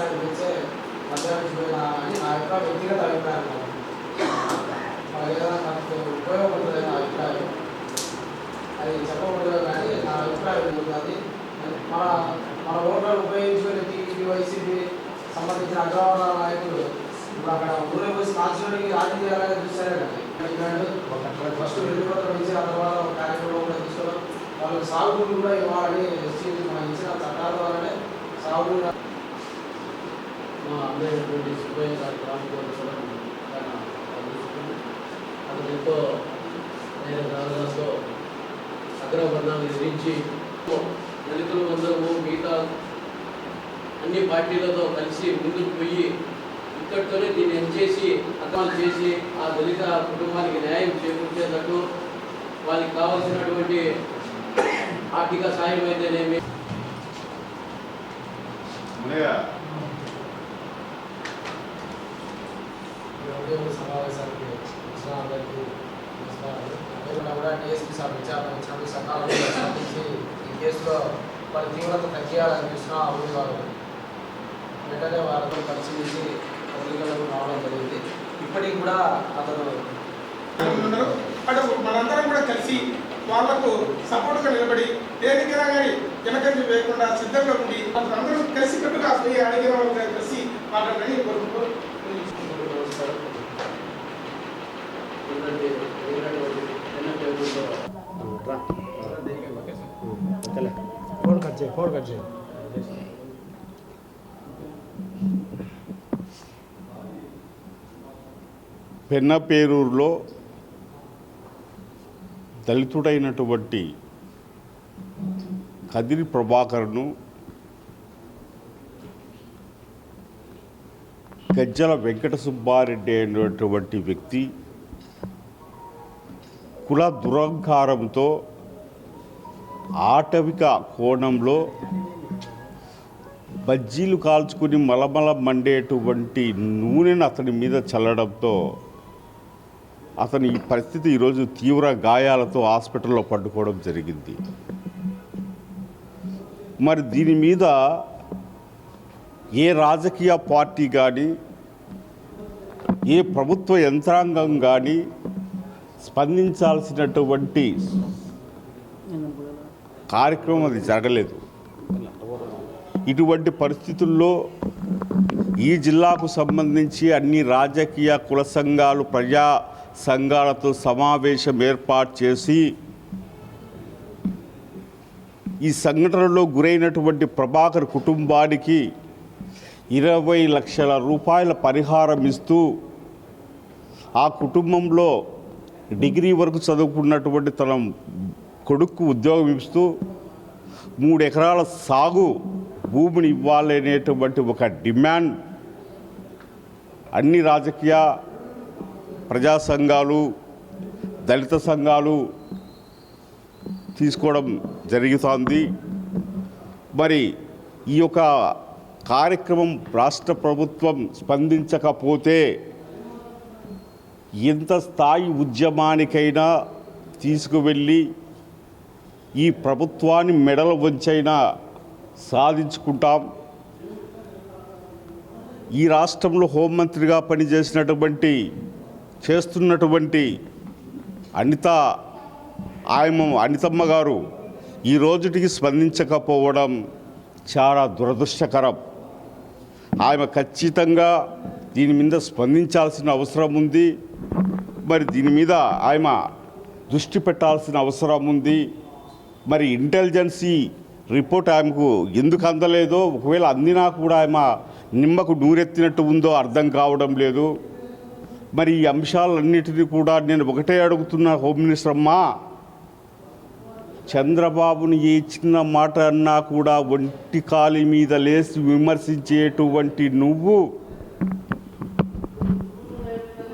స్థాయి గురించే మధ్యాహ్నం అని నా యొక్క వ్యక్తిగత అభిప్రాయం ఏదైనా మనకు ఉపయోగపడుతుంది నా అభిప్రాయం. అది చెప్పకూడదు కానీ నా అభిప్రాయం ఉంది అది? మన మన ఓట్లను ఉపయోగించుకుని వైసీపీ సంబంధించిన అగ్రవర్ణ నాయకులు ఇప్పుడు అక్కడ ఊరే పోయి కాల్చడానికి రాజకీయ చేయాలని చూస్తారే కానీ ఫస్ట్ నుంచి ఆ తర్వాత ఒక కార్యక్రమం కూడా తీసుకోవడం వాళ్ళకి సాగు కూడా ఇవ్వాలని మనం ఇచ్చిన చట్టాల ద్వారానే సాగు మా అన్నయ్యటువంటి సుబ్బయ్య గారి రామకోటి కూడా చాలా అదృష్టం. నేను దళితులు అందరము మిగతా అన్ని పార్టీలతో కలిసి ముందుకు పోయి ఇక్కడితోనే దీన్ని ఎంచేసి అర్థాలు చేసి ఆ దళిత కుటుంబానికి న్యాయం చేకూర్చేటట్టు వాళ్ళకి కావాల్సినటువంటి ఆర్థిక సాయం అయితేనేమి ఈ ఉదయం సమావేశానికి వచ్చిన అందరికీ నమస్కారాలు కూడా డిఎస్పీ సార్ విచారణ వచ్చినప్పుడు సకాలంలో స్పందించి ఈ కేసులో వారి తీవ్రత తగ్గియాలని చూసిన అభివృద్ధి వారు వెంటనే వారితో పరిశీలించి పత్రికలకు రావడం జరిగింది. ఇప్పటికి కూడా అతను అంటే మనందరం కూడా కలిసి వాళ్ళకు సపోర్ట్గా నిలబడి దేనికైనా కానీ వెనకంజి వేయకుండా సిద్ధంగా ఉండి అందరూ కలిసి కట్టుగా అడిగిన వాళ్ళని కలిసి వాళ్ళని కోరుకుంటూ ఫోన్ కట్ చేయి ఫోన్ కట్ చేయి. పెన్నపేరూరులో దళితుడైనటువంటి కదిరి ప్రభాకర్ను గజ్జల వెంకట సుబ్బారెడ్డి అయినటువంటి వ్యక్తి కుల దురహంకారంతో ఆటవిక కోణంలో బజ్జీలు కాల్చుకుని మలమల మండేటువంటి నూనెను అతని మీద చల్లడంతో అతని ఈ పరిస్థితి ఈరోజు తీవ్ర గాయాలతో హాస్పిటల్లో పడుకోవడం జరిగింది. మరి దీని మీద ఏ రాజకీయ పార్టీ కానీ ఏ ప్రభుత్వ యంత్రాంగం కానీ స్పందించాల్సినటువంటి కార్యక్రమం అది జరగలేదు. ఇటువంటి పరిస్థితుల్లో ఈ జిల్లాకు సంబంధించి అన్ని రాజకీయ కుల సంఘాలు ప్రజా సంఘాలతో సమావేశం ఏర్పాటు చేసి ఈ సంఘటనలో గురైనటువంటి ప్రభాకర్ కుటుంబానికి ఇరవై లక్షల రూపాయల పరిహారం ఇస్తూ ఆ కుటుంబంలో డిగ్రీ వరకు చదువుకున్నటువంటి తన కొడుకు ఉద్యోగం ఇస్తూ మూడు ఎకరాల సాగు భూమిని ఇవ్వాలనేటువంటి ఒక డిమాండ్ అన్ని రాజకీయ ప్రజా సంఘాలు దళిత సంఘాలు తీసుకోవడం జరుగుతోంది. మరి ఈ యొక్క కార్యక్రమం రాష్ట్ర ప్రభుత్వం స్పందించకపోతే ఎంత స్థాయి ఉద్యమానికైనా తీసుకువెళ్ళి ఈ ప్రభుత్వాన్ని మెడల వంచైనా సాధించుకుంటాం. ఈ రాష్ట్రంలో హోంమంత్రిగా పనిచేసినటువంటి చేస్తున్నటువంటి అనిత ఆయమ అనితమ్మ గారు ఈ రోజుటికి స్పందించకపోవడం చాలా దురదృష్టకరం. ఆమె ఖచ్చితంగా దీని మీద స్పందించాల్సిన అవసరం ఉంది. మరి దీని మీద ఆమె దృష్టి పెట్టాల్సిన అవసరం ఉంది. మరి ఇంటెలిజెన్సీ రిపోర్ట్ ఆమెకు ఎందుకు అందలేదో ఒకవేళ అందినా కూడా ఆమె నిమ్మకు నూరెత్తినట్టు ఉందో అర్థం కావడం లేదు. మరి ఈ అంశాలన్నిటినీ కూడా నేను ఒకటే అడుగుతున్నా హోమ్ మినిస్టర్ అమ్మా. చంద్రబాబుని ఏ చిన్న మాట అన్నా కూడా ఒంటి కాలి మీద లేసి విమర్శించేటువంటి నువ్వు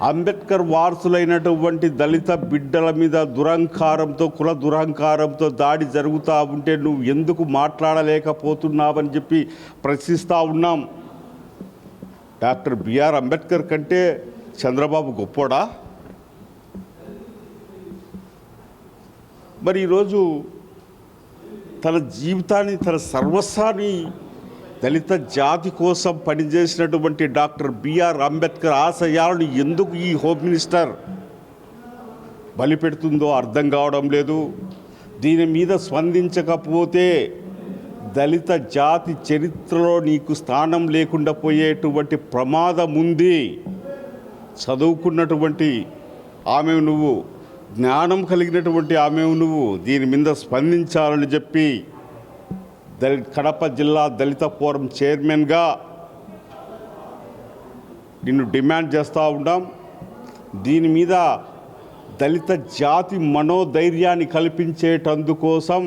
అంబేద్కర్ వారసులైనటువంటి దళిత బిడ్డల మీద దురహంకారంతో కుల దురహంకారంతో దాడి జరుగుతూ ఉంటే నువ్వు ఎందుకు మాట్లాడలేకపోతున్నావని చెప్పి ప్రశ్నిస్తూ ఉన్నాం. డాక్టర్ బిఆర్ అంబేద్కర్ కంటే చంద్రబాబు గొప్పోడా? మరి ఈరోజు తన జీవితాన్ని తన సర్వస్వాన్ని దళిత జాతి కోసం పనిచేసినటువంటి డాక్టర్ బిఆర్ అంబేద్కర్ ఆశయాలను ఎందుకు ఈ హోమ్ మినిస్టర్ బలిపెడుతుందో అర్థం కావడం లేదు. దీని మీద స్పందించకపోతే దళిత జాతి చరిత్రలో నీకు స్థానం లేకుండా పోయేటువంటి ప్రమాదం ఉంది. చదువుకున్నటువంటి ఆమె నువ్వు జ్ఞానం కలిగినటువంటి ఆమె నువ్వు దీని మీద స్పందించాలని చెప్పి దళి కడప జిల్లా దళిత ఫోరం చైర్మన్గా నిన్ను డిమాండ్ చేస్తూ ఉన్నాం దీని మీద దళిత జాతి మనోధైర్యాన్ని కల్పించేటందుకోసం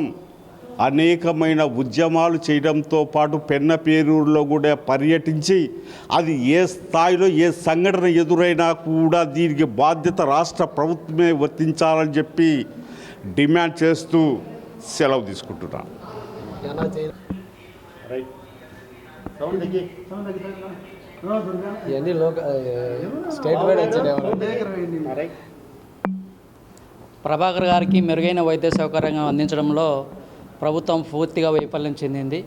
అనేకమైన ఉద్యమాలు చేయడంతో పాటు పెన్న పేరూరులో కూడా పర్యటించి అది ఏ స్థాయిలో ఏ సంఘటన ఎదురైనా కూడా దీనికి బాధ్యత రాష్ట్ర ప్రభుత్వమే వర్తించాలని చెప్పి డిమాండ్ చేస్తూ సెలవు తీసుకుంటున్నాను. ఇవన్నీ లోక స్టేట్ వైడ్ ప్రభాకర్ గారికి మెరుగైన వైద్య సౌకర్యం అందించడంలో ప్రభుత్వం పూర్తిగా వైఫల్యం చెందింది.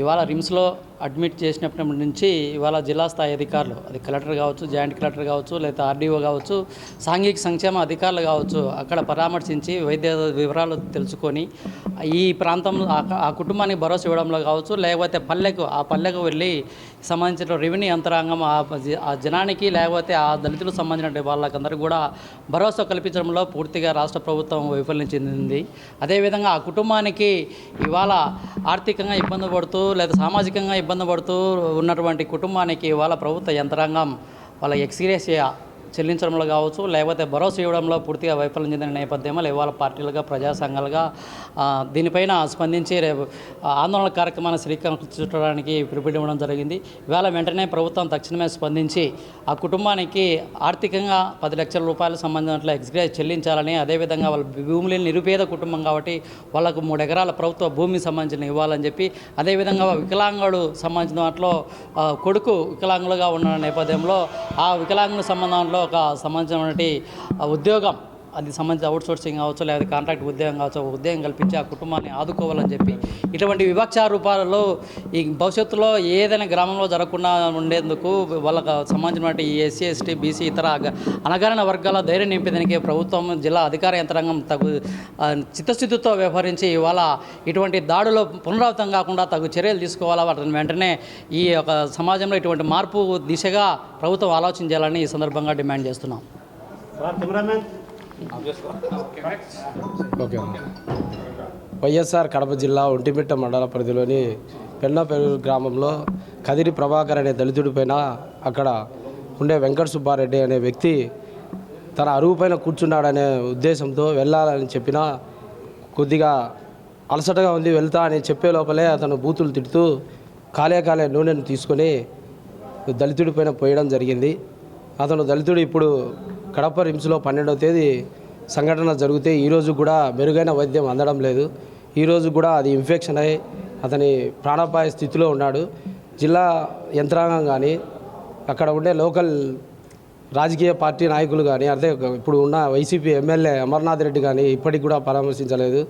ఇవాళ రిమ్స్లో అడ్మిట్ చేసినప్పటి నుంచి ఇవాళ జిల్లా స్థాయి అధికారులు అది కలెక్టర్ కావచ్చు జాయింట్ కలెక్టర్ కావచ్చు లేదా ఆర్డీఓ కావచ్చు సాంఘిక సంక్షేమ అధికారులు కావచ్చు అక్కడ పరామర్శించి వైద్య వివరాలు తెలుసుకొని ఈ ప్రాంతంలో ఆ- కుటుంబానికి భరోసా ఇవ్వడంలో కావచ్చు లేకపోతే పల్లెకు ఆ పల్లెకు వెళ్ళి సంబంధించిన రెవెన్యూ యంత్రాంగం ఆ జ- ఆ జనానికి లేకపోతే ఆ దళితులకు సంబంధించిన వాళ్ళకందరూ కూడా భరోసా కల్పించడంలో పూర్తిగా రాష్ట్ర ప్రభుత్వం వైఫల్యం చెందింది. అదేవిధంగా ఆ కుటుంబానికి ఇవాళ ఆర్థికంగా ఇబ్బంది పడుతూ లేదా సామాజికంగా ఇబ్బంది పడుతూ ఉన్నటువంటి కుటుంబానికి వాళ్ళ ప్రభుత్వ యంత్రాంగం వాళ్ళ ఎక్స్గ్రేషియా చెల్లించడంలో కావచ్చు లేకపోతే భరోసా ఇవ్వడంలో పూర్తిగా వైఫల్యం చెందిన నేపథ్యంలో ఇవాళ పార్టీలుగా ప్రజా సంఘాలుగా దీనిపైన స్పందించి రేపు ఆందోళన కార్యక్రమాన్ని శ్రీకారం చుట్టడానికి పిలుపునివ్వడం జరిగింది. ఇవాళ వెంటనే ప్రభుత్వం తక్షణమే స్పందించి ఆ కుటుంబానికి ఆర్థికంగా పది లక్షల రూపాయలు సంబంధించిన ఎక్స్గ్రేజ్ చెల్లించాలని అదేవిధంగా వాళ్ళ భూమి నిరుపేద కుటుంబం కాబట్టి వాళ్ళకు మూడు ఎకరాల ప్రభుత్వ భూమికి సంబంధించిన ఇవ్వాలని చెప్పి అదేవిధంగా వికలాంగుడు సంబంధించిన దాంట్లో కొడుకు వికలాంగులుగా ఉన్న నేపథ్యంలో ఆ వికలాంగుల సంబంధంలో ఒక సంబంధించినటువంటి ఉద్యోగం. అది సంబంధించి అవుట్ సోర్సింగ్ కావచ్చు లేదా కాంట్రాక్ట్ ఉద్యోగం కావచ్చు ఉద్యోగం కల్పించి ఆ కుటుంబాన్ని ఆదుకోవాలని చెప్పి ఇటువంటి వివక్ష రూపాలలో ఈ భవిష్యత్తులో ఏదైనా గ్రామంలో జరగకుండా ఉండేందుకు వాళ్ళకు సంబంధించినటువంటి ఈ ఎస్సీ ఎస్టీ బీసీ ఇతర అనగారిన వర్గాల ధైర్యం నింపేదానికి ప్రభుత్వం జిల్లా అధికార యంత్రాంగం తగు చిత్తశుద్ధితో వ్యవహరించి ఇవాళ ఇటువంటి దాడులు పునరావృతం కాకుండా తగు చర్యలు తీసుకోవాలా? వాటిని వెంటనే ఈ యొక్క సమాజంలో ఇటువంటి మార్పు దిశగా ప్రభుత్వం ఆలోచన చేయాలని ఈ సందర్భంగా డిమాండ్ చేస్తున్నాం. ఓకే. వైఎస్ఆర్ కడప జిల్లా ఒంటిమిట్ట మండల పరిధిలోని పెన్నపెరూరు గ్రామంలో కదిరి ప్రభాకర్ అనే దళితుడి పైన అక్కడ ఉండే వెంకట సుబ్బారెడ్డి అనే వ్యక్తి తన అరువు పైన కూర్చున్నాడనే ఉద్దేశంతో వెళ్ళాలని చెప్పినా కొద్దిగా అలసటగా ఉంది వెళ్తా అని చెప్పే లోపలే అతను బూతులు తిడుతూ కాలే కాలే నూనెను తీసుకొని దళితుడి పైన పోయడం జరిగింది. అతను దళితుడు ఇప్పుడు కడప రిమ్స్లో పన్నెండవ తేదీ సంఘటన జరిగితే ఈరోజు కూడా మెరుగైన వైద్యం అందడం లేదు. ఈరోజు కూడా అది ఇన్ఫెక్షన్ అయ్యి అతని ప్రాణాపాయ స్థితిలో ఉన్నాడు. జిల్లా యంత్రాంగం కానీ అక్కడ ఉండే లోకల్ రాజకీయ పార్టీ నాయకులు కానీ అదే ఇప్పుడు ఉన్న వైసీపీ ఎమ్మెల్యే అమర్నాథ్ రెడ్డి కానీ ఇప్పటికి కూడా పరామర్శించలేదు.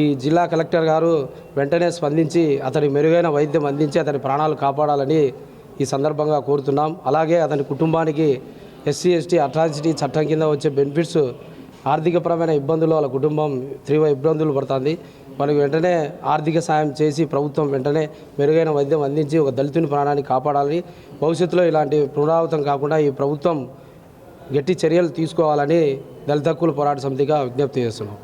ఈ జిల్లా కలెక్టర్ గారు వెంటనే స్పందించి అతని మెరుగైన వైద్యం అందించి అతని ప్రాణాలు కాపాడాలని ఈ సందర్భంగా కోరుతున్నాం. అలాగే అతని కుటుంబానికి ఎస్సీ ఎస్టీ అట్రాసిటీ చట్టం కింద వచ్చే బెనిఫిట్స్ ఆర్థికపరమైన ఇబ్బందులు వాళ్ళ కుటుంబం తీవ్ర ఇబ్బందులు పడుతుంది. వాళ్ళకి వెంటనే ఆర్థిక సాయం చేసి ప్రభుత్వం వెంటనే మెరుగైన వైద్యం అందించి ఒక దళితుని ప్రాణాన్ని కాపాడాలని భవిష్యత్తులో ఇలాంటి పునరావృతం కాకుండా ఈ ప్రభుత్వం గట్టి చర్యలు తీసుకోవాలని దళిత హక్కుల పోరాట సమితిగా విజ్ఞప్తి చేస్తున్నాం.